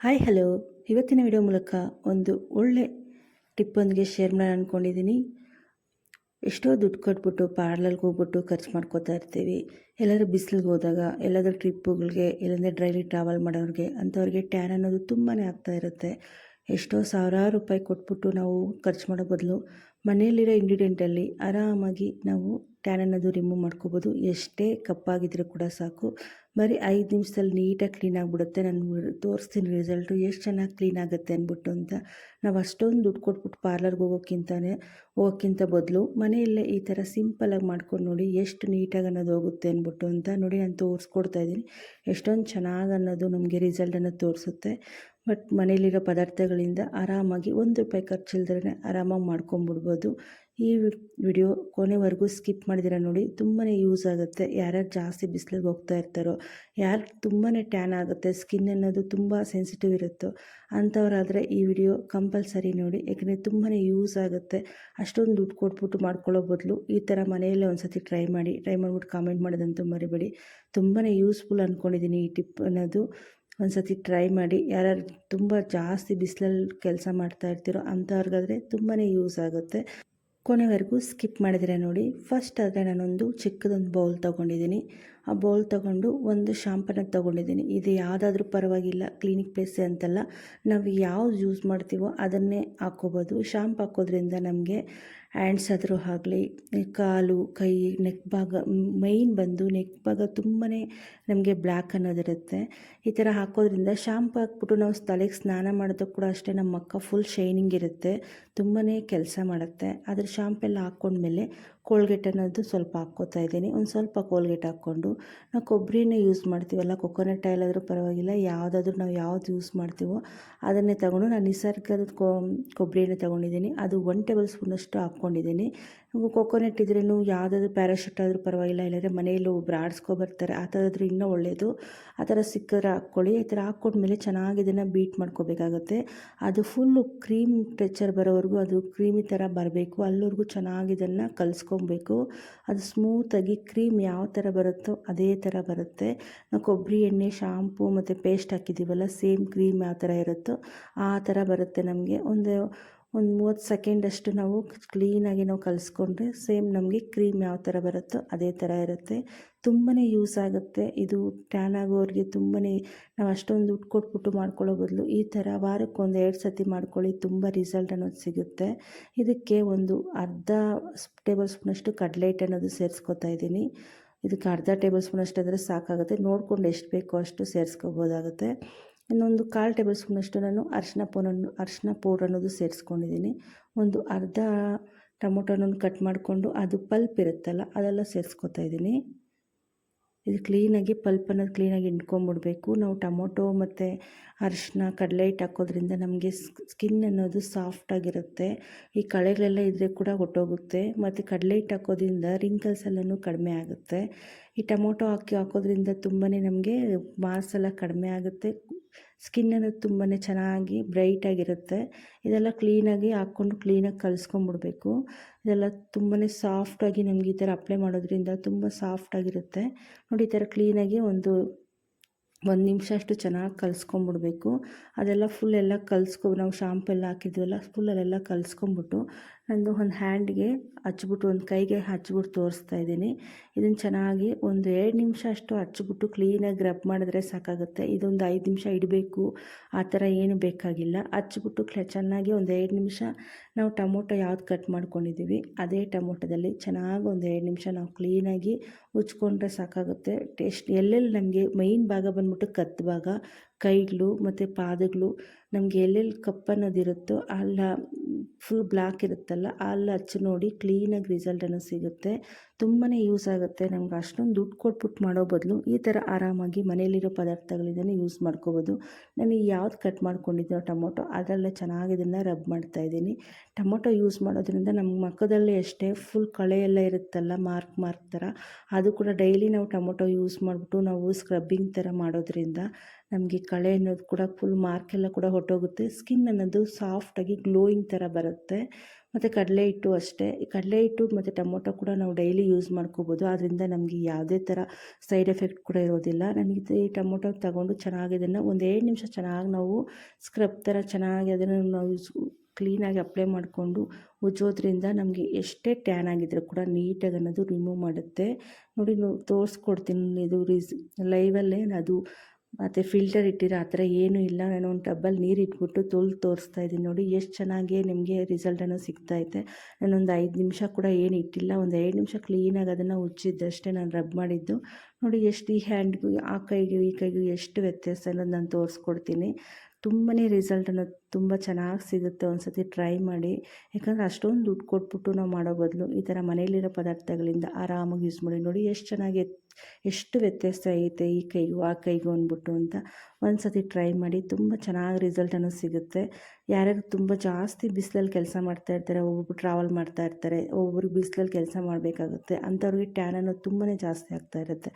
Hi, hello. ಇವತ್ತಿನ video ಮೂಲಕ ಒಂದು ಒಳ್ಳೆ ಟಿಪ್ಪೊಂದಿಗೆ ಶೇರ್ ಮಾಡೋಣ ಅಂದ್ಕೊಂಡಿದ್ದೀನಿ ಎಷ್ಟೋ ದುಡ್ಡು ಕೊಟ್ಬಿಟ್ಟು ಪಾರ್ಲರ್ಗೆ ಹೋಗ್ಬಿಟ್ಟು ಖರ್ಚು ಮಾಡ್ಕೋತಾ ಇರ್ತೀವಿ. ಎಲ್ಲಾದರೂ ಬಿಸಿಲಿಗೆ ಹೋದಾಗ, ಎಲ್ಲಾದರೂ ಟ್ರಿಪ್ಪುಗಳಿಗೆ ಇಲ್ಲಾಂದರೆ ಡ್ರೈಲಿ ಟ್ರಾವೆಲ್ ಮಾಡೋರಿಗೆ, ಅಂಥವ್ರಿಗೆ ಟ್ಯಾನ್ ಅನ್ನೋದು ತುಂಬಾ ಆಗ್ತಾ ಇರುತ್ತೆ. ಎಷ್ಟೋ ಸಾವಿರಾರು ರೂಪಾಯಿ ಕೊಟ್ಬಿಟ್ಟು ನಾವು ಖರ್ಚು ಮಾಡೋ ಬದಲು ಮನೆಯಲ್ಲಿರೋ ಇಂಗ್ರೀಡಿಯೆಂಟಲ್ಲಿ ಆರಾಮಾಗಿ ನಾವು ಟ್ಯಾನ್ ಅನ್ನೋದು ರಿಮೂವ್ ಮಾಡ್ಕೋಬೋದು. ಎಷ್ಟೇ ಕಪ್ಪಾಗಿದ್ದರೂ ಕೂಡ ಸಾಕು. ಬರೀ ಐದು ನಿಮಿಷದಲ್ಲಿ ನೀಟಾಗಿ ಕ್ಲೀನ್ ಆಗಿಬಿಡುತ್ತೆ. ನಾನು ತೋರಿಸ್ತೀನಿ ರಿಸಲ್ಟು ಎಷ್ಟು ಚೆನ್ನಾಗಿ ಕ್ಲೀನ್ ಆಗುತ್ತೆ ಅಂದ್ಬಿಟ್ಟು ಅಂತ. ನಾವು ಅಷ್ಟೊಂದು ದುಡ್ಡು ಕೊಟ್ಬಿಟ್ಟು ಪಾರ್ಲರ್ಗೆ ಹೋಗೋಕ್ಕಿಂತಲೇ ಹೋಗೋಕ್ಕಿಂತ ಬದಲು ಮನೆಯಲ್ಲೇ ಈ ಥರ ಸಿಂಪಲಾಗಿ ಮಾಡ್ಕೊಂಡು ನೋಡಿ ಎಷ್ಟು ನೀಟಾಗಿ ಅನ್ನೋದು ಹೋಗುತ್ತೆ ಅಂದ್ಬಿಟ್ಟು ಅಂತ ನೋಡಿ ನಾನು ತೋರಿಸ್ಕೊಡ್ತಾ ಇದ್ದೀನಿ. ಎಷ್ಟೊಂದು ಚೆನ್ನಾಗಿ ಅನ್ನೋದು ನಮಗೆ ರಿಸಲ್ಟನ್ನು ತೋರಿಸುತ್ತೆ. ಬಟ್ ಮನೇಲಿರೋ ಪದಾರ್ಥಗಳಿಂದ ಆರಾಮಾಗಿ ಒಂದು ರೂಪಾಯಿ ಖರ್ಚಿಲ್ದ್ರೆ ಆರಾಮಾಗಿ ಮಾಡ್ಕೊಂಬಿಡ್ಬೋದು. ಈ ವಿಡಿಯೋ ಕೊನೆವರೆಗೂ ಸ್ಕಿಪ್ ಮಾಡಿದಿರ ನೋಡಿ ತುಂಬಾ ಯೂಸ್ ಆಗುತ್ತೆ. ಯಾರ್ಯಾರು ಜಾಸ್ತಿ ಬಿಸಿಲಿಗೆ ಹೋಗ್ತಾ ಇರ್ತಾರೋ, ಯಾರು ತುಂಬಾ ಟ್ಯಾನ್ ಆಗುತ್ತೆ, ಸ್ಕಿನ್ ಅನ್ನೋದು ತುಂಬ ಸೆನ್ಸಿಟಿವ್ ಇರುತ್ತೋ ಅಂಥವ್ರಾದರೆ ಈ ವಿಡಿಯೋ ಕಂಪಲ್ಸರಿ ನೋಡಿ. ಯಾಕೆಂದರೆ ತುಂಬಾ ಯೂಸ್ ಆಗುತ್ತೆ. ಅಷ್ಟೊಂದು ದುಡ್ಡು ಕೊಟ್ಬಿಟ್ಟು ಮಾಡ್ಕೊಳ್ಳೋ ಬದಲು ಈ ಥರ ಮನೆಯಲ್ಲೇ ಒಂದು ಸತಿ ಟ್ರೈ ಮಾಡಿ. ಟ್ರೈ ಮಾಡಿಬಿಟ್ಟು ಕಾಮೆಂಟ್ ಮಾಡೋದಂತೂ ಮರಿಬೇಡಿ. ತುಂಬಾ ಯೂಸ್ಫುಲ್ ಅಂದ್ಕೊಂಡಿದ್ದೀನಿ ಈ ಟಿಪ್ ಅನ್ನೋದು. ಒಂದು ಸತಿ ಟ್ರೈ ಮಾಡಿ. ಯಾರ್ಯಾರು ತುಂಬ ಜಾಸ್ತಿ ಬಿಸಿಲಲ್ಲಿ ಕೆಲಸ ಮಾಡ್ತಾ ಇರ್ತೀರೋ ಅಂಥವ್ರಿಗಾದರೆ ತುಂಬಾ ಯೂಸ್ ಆಗುತ್ತೆ. ಕೊನೆವರೆಗೂ ಸ್ಕಿಪ್ ಮಾಡಿದರೆ ನೋಡಿ. ಫಸ್ಟ್ ಆದರೆ ನಾನೊಂದು ಚಿಕ್ಕದೊಂದು ಬೌಲ್ ತೊಗೊಂಡಿದ್ದೀನಿ. ಆ ಬೌಲ್ ತೊಗೊಂಡು ಒಂದು ಶಾಂಪನ್ನ ತೊಗೊಂಡಿದ್ದೀನಿ. ಇದು ಯಾವುದಾದ್ರೂ ಪರವಾಗಿಲ್ಲ ಕ್ಲಿನಿಕ್ ಪ್ಲೇಸ್ ಅಂತಲ್ಲ. ನಾವು ಯಾವ್ದು ಯೂಸ್ ಮಾಡ್ತೀವೋ ಅದನ್ನೇ ಹಾಕ್ಕೋಬೋದು. ಶಾಂಪ್ ಹಾಕೋದ್ರಿಂದ ನಮಗೆ ಹ್ಯಾಂಡ್ಸ್ ಆದರೂ ಆಗಲಿ, ಕಾಲು, ಕೈ ನೆಕ್ ಭಾಗ ಮೈನ್ ಬಂದು ನೆಕ್ ಭಾಗ ತುಂಬಾ ನಮಗೆ ಬ್ಲ್ಯಾಕ್ ಅನ್ನೋದಿರುತ್ತೆ. ಈ ಥರ ಹಾಕೋದ್ರಿಂದ ಶಾಂಪು ಹಾಕ್ಬಿಟ್ಟು ನಾವು ತಲೆಗೆ ಸ್ನಾನ ಮಾಡೋದಕ್ಕೆ ಕೂಡ ಅಷ್ಟೇ, ನಮ್ಮ ಮಕ್ಕ ಫುಲ್ ಶೈನಿಂಗ್ ಇರುತ್ತೆ ತುಂಬಾ ಕೆಲಸ ಮಾಡುತ್ತೆ. ಅದ್ರ ಶಾಂಪೆಲ್ಲ ಹಾಕ್ಕೊಂಡ್ಮೇಲೆ ಕೋಲ್ಗೇಟ್ ಅನ್ನೋದು ಸ್ವಲ್ಪ ಹಾಕ್ಕೋತಾ ಇದ್ದೀನಿ. ಒಂದು ಸ್ವಲ್ಪ ಕೋಲ್ಗೇಟ್ ಹಾಕ್ಕೊಂಡು ನಾವು ಕೊಬ್ಬರಿನೇ ಯೂಸ್ ಮಾಡ್ತೀವಲ್ಲ ಕೊಕೊನಟ್ ಆಯಿಲ್ ಆದರೂ ಪರವಾಗಿಲ್ಲ, ಯಾವುದಾದ್ರೂ ನಾವು ಯಾವ್ದು ಯೂಸ್ ಮಾಡ್ತೀವೋ ಅದನ್ನೇ ತಗೊಂಡು ನಾನು ನಿಸರ್ಗದ ಕೊಬ್ಬರಿ ಎಣ್ಣೆ ತಗೊಂಡಿದ್ದೀನಿ. ಅದು ಒನ್ ಟೇಬಲ್ ಸ್ಪೂನಷ್ಟು ಹಾಕ್ಕೊಂಡಿದ್ದೀನಿ. ಕೊಕೊನೆಟ್ ಇದ್ರೂ ಯಾವುದಾದ್ರು ಪ್ಯಾರಾಶೂಟ್ ಆದರೂ ಪರವಾಗಿಲ್ಲ, ಇಲ್ಲಾಂದರೆ ಮನೆಯಲ್ಲೂ ಒಬ್ರು ಆಡಿಸ್ಕೊಬರ್ತಾರೆ ಆ ಥರದ್ರೂ ಇನ್ನೂ ಒಳ್ಳೆಯದು ಆ ಥರ ಸಿಕ್ಕಿದ್ರೆ ಹಾಕ್ಕೊಳ್ಳಿ, ಈ ಥರ ಹಾಕ್ಕೊಂಡ್ಮೇಲೆ ಚೆನ್ನಾಗಿ ಇದನ್ನು ಬೀಟ್ ಮಾಡ್ಕೋಬೇಕಾಗುತ್ತೆ. ಅದು ಫುಲ್ಲು ಕ್ರೀಮ್ ಟೆಚ್ಚರ್ ಬರೋವರೆಗೂ ಅದು ಕ್ರೀಮಿ ಥರ ಬರಬೇಕು ಅಲ್ಲಿವರೆಗೂ ಚೆನ್ನಾಗಿ ಇದನ್ನು ಕಲಿಸ್ಕೊಬೇಕು. ಅದು ಸ್ಮೂತಾಗಿ ಕ್ರೀಮ್ ಯಾವ ಥರ ಬರುತ್ತೋ ಅದೇ ಥರ ಬರುತ್ತೆ. ನಾವು ಕೊಬ್ಬರಿ ಎಣ್ಣೆ ಶಾಂಪೂ ಮತ್ತು ಪೇಸ್ಟ್ ಹಾಕಿದ್ದೀವಲ್ಲ ಸೇಮ್ ಕ್ರೀಮ್ ಯಾವ ಥರ ಇರುತ್ತೋ ಆ ಥರ ಬರುತ್ತೆ ನಮಗೆ. ಒಂದು ಒಂದು ಮೂವತ್ತು ಸೆಕೆಂಡಷ್ಟು ನಾವು ಕ್ಲೀನಾಗಿ ನಾವು ಕಲಿಸ್ಕೊಂಡ್ರೆ ಸೇಮ್ ನಮಗೆ ಕ್ರೀಮ್ ಯಾವ ಥರ ಬರುತ್ತೋ ಅದೇ ಥರ ಇರುತ್ತೆ. ತುಂಬಾ ಯೂಸ್ ಆಗುತ್ತೆ. ಇದು ಟ್ಯಾನ್ ಆಗೋರಿಗೆ ತುಂಬಾ ನಾವು ಅಷ್ಟೊಂದು ದುಡ್ಡು ಕೊಟ್ಬಿಟ್ಟು ಮಾಡ್ಕೊಳ್ಳೋ ಬದಲು ಈ ಥರ ವಾರಕ್ಕೆ ಒಂದು ಎರಡು ಸತಿ ಮಾಡ್ಕೊಳ್ಳಿ ತುಂಬ ರಿಸಲ್ಟ್ ಅನ್ನೋದು ಸಿಗುತ್ತೆ. ಇದಕ್ಕೆ ಒಂದು ಅರ್ಧ ಟೇಬಲ್ ಸ್ಪೂನಷ್ಟು ಕಡಲೆ ಹಿಟ್ಟು ಅನ್ನೋದು ಸೇರಿಸ್ಕೊತಾ ಇದ್ದೀನಿ. ಇದಕ್ಕೆ ಅರ್ಧ ಟೇಬಲ್ ಸ್ಪೂನ್ ಅಂದರೆ ಸಾಕಾಗುತ್ತೆ. ನೋಡಿಕೊಂಡು ಎಷ್ಟು ಬೇಕೋ ಅಷ್ಟು ಸೇರಿಸ್ಕೋಬೋದಾಗುತ್ತೆ. ಇನ್ನೊಂದು ಕಾಲು ಟೇಬಲ್ ಸ್ಪೂನಷ್ಟು ನಾನು ಅರಿಶಿನ ಪೌಡನ್ನು ಅರಿಶಿನ ಪೌಡ್ರ್ ಅನ್ನೋದು ಸೇರಿಸ್ಕೊಂಡಿದ್ದೀನಿ. ಒಂದು ಅರ್ಧ ಟೊಮೊಟೊನನ್ನು ಕಟ್ ಮಾಡಿಕೊಂಡು ಅದು ಪಲ್ಪ್ ಇರುತ್ತಲ್ಲ, ಅದೆಲ್ಲ ಸೇರಿಸ್ಕೊತಾ ಇದ್ದೀನಿ. ಇದು ಕ್ಲೀನಾಗಿ ಪಲ್ಪ್ ಅನ್ನೋದು ಕ್ಲೀನಾಗಿ ಹಿಂಡ್ಕೊಂಬಿಡ್ಬೇಕು. ನಾವು ಟೊಮೊಟೊ ಮತ್ತು ಅರಿಶಿನ ಕಡಲೆ ಹಿಟ್ಟು ಹಾಕೋದ್ರಿಂದ ನಮಗೆ ಸ್ಕಿನ್ ಅನ್ನೋದು ಸಾಫ್ಟಾಗಿರುತ್ತೆ ಈ ಕಳೆಗಳೆಲ್ಲ ಇದ್ದರೆ ಕೂಡ ಹೊಟ್ಟೋಗುತ್ತೆ. ಮತ್ತು ಕಡಲೆ ಹಿಟ್ಟು ಹಾಕೋದ್ರಿಂದ ರಿಂಕಲ್ಸ್ ಎಲ್ಲನೂ ಕಡಿಮೆ ಆಗುತ್ತೆ. ಈ ಟೊಮೊಟೊ ಹಾಕಿ, ಹಾಕೋದ್ರಿಂದ ತುಂಬಾ ನಮಗೆ ಮಾರ್ಸ್ ಎಲ್ಲ ಕಡಿಮೆ ಆಗುತ್ತೆ. ಸ್ಕಿನ್ ಅನ್ನೋದು ತುಂಬಾ ಚೆನ್ನಾಗಿ ಬ್ರೈಟಾಗಿರುತ್ತೆ ಇದೆಲ್ಲ ಕ್ಲೀನಾಗಿ ಹಾಕ್ಕೊಂಡು ಕ್ಲೀನಾಗಿ ಕಲಿಸ್ಕೊಂಬಿಡ್ಬೇಕು ಇದೆಲ್ಲ ತುಂಬಾ ಸಾಫ್ಟಾಗಿ ನಮಗೆ ಈ ಥರ ಅಪ್ಲೈ ಮಾಡೋದ್ರಿಂದ ತುಂಬ ಸಾಫ್ಟಾಗಿರುತ್ತೆ ನೋಡಿ ಈ ಥರ ಕ್ಲೀನಾಗಿ ಒಂದು ಒಂದು ನಿಮಿಷ ಅಷ್ಟು ಚೆನ್ನಾಗಿ ಕಲಿಸ್ಕೊಂಬಿಡ್ಬೇಕು. ಅದೆಲ್ಲ ಫುಲ್ ಎಲ್ಲ ಕಲಿಸ್ಕೊ, ನಾವು ಶಾಂಪು ಎಲ್ಲ ಹಾಕಿದ್ವಲ್ಲ ಫುಲ್ ಅಲ್ಲೆಲ್ಲ ಕಲಿಸ್ಕೊಂಬಿಟ್ಟು ನಂದು ಒಂದು ಹ್ಯಾಂಡ್ಗೆ ಹಚ್ಬಿಟ್ಟು, ಒಂದು ಕೈಗೆ ಹಚ್ಬಿಟ್ಟು ತೋರಿಸ್ತಾ ಇದ್ದೀನಿ. ಇದನ್ನು ಚೆನ್ನಾಗಿ ಒಂದು ಎರಡು ನಿಮಿಷ ಅಷ್ಟು ಹಚ್ಬಿಟ್ಟು ಕ್ಲೀನಾಗಿ ರಬ್ ಮಾಡಿದ್ರೆ ಸಾಕಾಗುತ್ತೆ. ಇದೊಂದು ಐದು ನಿಮಿಷ ಇಡಬೇಕು. ಆ ಥರ ಏನು ಬೇಕಾಗಿಲ್ಲ. ಹಚ್ಬಿಟ್ಟು ಚೆನ್ನಾಗಿ ಒಂದು ಎರಡು ನಿಮಿಷ ನಾವು ಟೊಮೊಟೊ ಯಾವ್ದು ಕಟ್ ಮಾಡ್ಕೊಂಡಿದ್ದೀವಿ ಅದೇ ಟೊಮೊಟೊದಲ್ಲಿ ಚೆನ್ನಾಗಿ ಒಂದು ಎರಡು ನಿಮಿಷ ನಾವು ಕ್ಲೀನಾಗಿ ಉಚ್ಕೊಂಡ್ರೆ ಸಾಕಾಗುತ್ತೆ. ಟೇಸ್ಟ್, ಎಲ್ಲೆಲ್ಲಿ ನಮಗೆ ಮೈನ್ ಭಾಗ ಬಂದ್ಬಿಟ್ಟು ಕತ್ತು ಭಾಗ ಕೈಗಳು ಮತ್ತು ಪಾದಗಳು ನಮಗೆ ಎಲ್ಲೆಲ್ಲಿ ಕಪ್ಪನ್ನೋದಿರುತ್ತೋ ಅಲ್ಲ ಫುಲ್ ಬ್ಲ್ಯಾಕ್ ಇರುತ್ತಲ್ಲ, ಅಲ್ಲಿ ಹಚ್ಚಿ ನೋಡಿ ಕ್ಲೀನಾಗಿ ರಿಸಲ್ಟ್ ಅನ್ನೋದು ಸಿಗುತ್ತೆ. ತುಂಬಾ ಯೂಸ್ ಆಗುತ್ತೆ. ನಮ್ಗೆ ಅಷ್ಟೊಂದು ದುಡ್ಡು ಕೊಟ್ಬಿಟ್ಟು ಮಾಡೋ ಬದಲು ಈ ಥರ ಆರಾಮಾಗಿ ಮನೆಯಲ್ಲಿರೋ ಪದಾರ್ಥಗಳಿಂದನೇ ಯೂಸ್ ಮಾಡ್ಕೋಬೋದು. ನಾನು ಯಾವ್ದು ಕಟ್ ಮಾಡ್ಕೊಂಡಿದ್ದೀನೋ ಟೊಮೊಟೊ, ಅದರಲ್ಲೇ ಚೆನ್ನಾಗಿ ಇದನ್ನು ರಬ್ ಮಾಡ್ತಾ ಇದ್ದೀನಿ. ಟೊಮೊಟೊ ಯೂಸ್ ಮಾಡೋದ್ರಿಂದ ನಮ್ಮ ಮಕ್ಕದಲ್ಲೇ ಅಷ್ಟೇ ಫುಲ್ ಕಳೆ ಎಲ್ಲ ಇರುತ್ತಲ್ಲ ಮಾರ್ಕ್ ಮಾರ್ಕ್ ಥರ ಅದು ಕೂಡ ಡೈಲಿ ನಾವು ಟೊಮೊಟೊ ಯೂಸ್ ಮಾಡಿಬಿಟ್ಟು ನಾವು ಸ್ಕ್ರಬ್ಬಿಂಗ್ ಥರ ಮಾಡೋದ್ರಿಂದ ನಮಗೆ ಕಳೆ ಅನ್ನೋದು ಕೂಡ ಫುಲ್ ಮಾರ್ಕೆಲ್ಲ ಕೂಡ ಹೊಟ್ಟೋಗುತ್ತೆ ಸ್ಕಿನ್ ಅನ್ನೋದು ಸಾಫ್ಟಾಗಿ ಗ್ಲೋಯಿಂಗ್ ಥರ ಬರುತ್ತೆ. ಮತ್ತು ಕಡಲೆ ಹಿಟ್ಟು ಅಷ್ಟೇ. ಕಡಲೆ ಹಿಟ್ಟು ಮತ್ತು ಟೊಮೊಟೊ ಕೂಡ ನಾವು ಡೈಲಿ ಯೂಸ್ ಮಾಡ್ಕೋಬೋದು. ಅದರಿಂದ ನಮಗೆ ಯಾವುದೇ ಥರ ಸೈಡ್ ಎಫೆಕ್ಟ್ ಕೂಡ ಇರೋದಿಲ್ಲ. ನನಗೆ ಈ ಟೊಮೊಟೊ ತಗೊಂಡು ಚೆನ್ನಾಗಿ ಇದನ್ನು ಒಂದು ಎರಡು ನಿಮಿಷ ಚೆನ್ನಾಗಿ ನಾವು ಸ್ಕ್ರಬ್ ಥರ ಚೆನ್ನಾಗಿ ಅದನ್ನು ನಾವು ಕ್ಲೀನಾಗಿ ಅಪ್ಲೈ ಮಾಡಿಕೊಂಡು ಉಜ್ಜೋದ್ರಿಂದ ನಮಗೆ ಎಷ್ಟೇ ಟ್ಯಾನ್ ಆಗಿದ್ರೂ ಕೂಡ ನೀಟಾಗಿ ಅನ್ನೋದು ರಿಮೂವ್ ಮಾಡುತ್ತೆ. ನೋಡಿ ತೋರಿಸ್ಕೊಡ್ತೀನಿ. ಇದು ರೀಸ್ ಲೈವಲ್ಲೇ ಅದು ಮತ್ತು ಫಿಲ್ಟರ್ ಇಟ್ಟಿರೋ ಆ ಥರ ಏನೂ ಇಲ್ಲ. ನಾನು ಒಂದು ಟಬ್ಬಲ್ಲಿ ನೀರು ಇಟ್ಬಿಟ್ಟು ತೊಳ್ದು ತೋರಿಸ್ತಾ ಇದ್ದೀನಿ ನೋಡಿ, ಎಷ್ಟು ಚೆನ್ನಾಗಿ ನಿಮಗೆ ರಿಸಲ್ಟನ್ನು ಸಿಗ್ತೈತೆ ನಾನೊಂದು ಐದು ನಿಮಿಷ ಕೂಡ ಏನು ಇಟ್ಟಿಲ್ಲ. ಒಂದು ಎರಡು ನಿಮಿಷ ಕ್ಲೀನಾಗಿ ಅದನ್ನು ಉಜ್ಜಿದ್ದಷ್ಟೇ ನಾನು ರಬ್ ಮಾಡಿದ್ದು. ನೋಡಿ, ಎಷ್ಟು ಈ ಹ್ಯಾಂಡ್ಗೂ ಆ ಕೈಗೂ, ಈ ಕೈಗೂ ಎಷ್ಟು ವ್ಯತ್ಯಾಸ ಅನ್ನೋದು ನಾನು ತೋರಿಸ್ಕೊಡ್ತೀನಿ. ತುಂಬಾ ರಿಸಲ್ಟನ್ನು ತುಂಬ ಚೆನ್ನಾಗಿ ಸಿಗುತ್ತೆ ಒಂದು ಸತಿ ಟ್ರೈ ಮಾಡಿ. ಯಾಕಂದರೆ ಅಷ್ಟೊಂದು ದುಡ್ಡು ಕೊಟ್ಬಿಟ್ಟು ನಾವು ಮಾಡೋ ಬದಲು ಈ ಥರ ಮನೇಲಿರೋ ಪದಾರ್ಥಗಳಿಂದ ಆರಾಮಾಗಿ ಯೂಸ್ ಮಾಡಿ ನೋಡಿ, ಎಷ್ಟು ಚೆನ್ನಾಗಿ ಎಷ್ಟು ವ್ಯತ್ಯಾಸ ಐತೆ ಈ ಕೈಗೂ, ಆ ಕೈಗೂ ಅಂದ್ಬಿಟ್ಟು ಅಂತ ಒಂದು ಸತಿ ಟ್ರೈ ಮಾಡಿ ತುಂಬ ಚೆನ್ನಾಗಿ ರಿಸಲ್ಟನ್ನು ಸಿಗುತ್ತೆ. ಯಾರ್ಯಾರು ತುಂಬ ಜಾಸ್ತಿ ಬಿಸಿಲಲ್ಲಿ ಕೆಲಸ ಮಾಡ್ತಾ ಇರ್ತಾರೆ, ಒಬ್ಬೊಬ್ರು ಟ್ರಾವೆಲ್ ಮಾಡ್ತಾ ಇರ್ತಾರೆ ಒಬ್ಬೊಬ್ರು ಬಿಸಿಲಲ್ಲಿ ಕೆಲಸ ಮಾಡಬೇಕಾಗುತ್ತೆ, ಅಂಥವ್ರಿಗೆ ಟ್ಯಾನ್ ಅನ್ನೋದು ತುಂಬಾ ಜಾಸ್ತಿ ಆಗ್ತಾ ಇರುತ್ತೆ.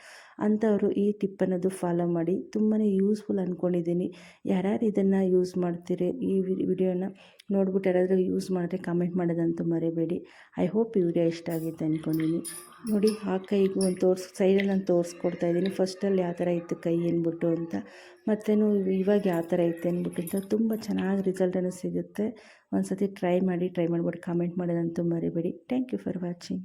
ಅಂಥವರು ಈ ಟಿಪ್ ಅನ್ನೋದು ಫಾಲೋ ಮಾಡಿ ತುಂಬಾ ಯೂಸ್ಫುಲ್ ಅಂದ್ಕೊಂಡಿದ್ದೀನಿ ಯಾರ್ಯಾರು ಇದನ್ನು ಯೂಸ್ ಮಾಡ್ತೀರಿ ಈ ವಿಡಿಯೋನ ನೋಡ್ಬಿಟ್ಟು ಯಾರಾದರೂ ಯೂಸ್ ಮಾಡಿದ್ರೆ ಕಮೆಂಟ್ ಮಾಡೋದಂತೂ ಮರಿಬೇಡಿ. ಐ ಹೋಪ್ ಈ ವಿಡಿಯೋ ಇಷ್ಟ ಆಗಿದೆ ಅಂದ್ಕೊಂಡಿದ್ದೀನಿ ನೋಡಿ, ಆ ಕೈಗೂ ಒಂದು ತೋರಿಸ್ ಸೈಡಲ್ಲಿ ನಾನು ತೋರಿಸ್ಕೊಡ್ತಾ ಇದ್ದೀನಿ. ಫಸ್ಟಲ್ಲಿ ಯಾವ ಥರ ಇತ್ತು ಕೈ ಅಂದ್ಬಿಟ್ಟು ಅಂತ. ಮತ್ತೇನು ಇವಾಗ ಯಾವ ಥರ ಇತ್ತು ಅಂದ್ಬಿಟ್ಟು ಅಂತ ತುಂಬ ಚೆನ್ನಾಗಿ ರಿಸಲ್ಟನ್ನು ಸಿಗುತ್ತೆ. ಒಂದು ಸತಿ ಟ್ರೈ ಮಾಡಿ ಟ್ರೈ ಮಾಡ್ಬಿಟ್ಟು ಕಮೆಂಟ್ ಮಾಡೋದಂತೂ ಮರಿಬೇಡಿ. Thank you for watching